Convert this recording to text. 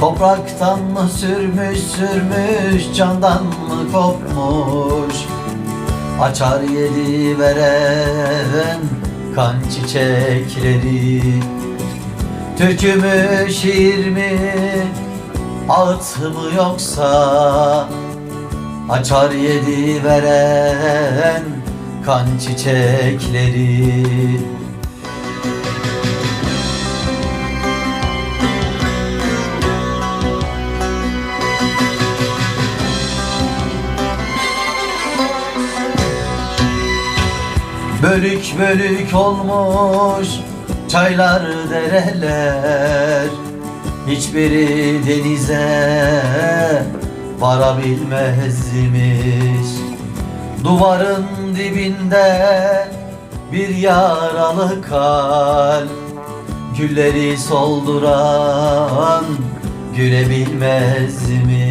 Topraktan mı sürmüş sürmüş candan mı kopmuş? Açar yedi veren kan çiçekleri. Türkü mü şiir mi ağıt mı yoksa? Açar yedi veren kan çiçekleri Bölük bölük olmuş çaylar dereler. Hiçbiri denize varabilmezmiş Duvarın dibinde bir yaralı kalp. Gülleri solduran gülebilmezmiş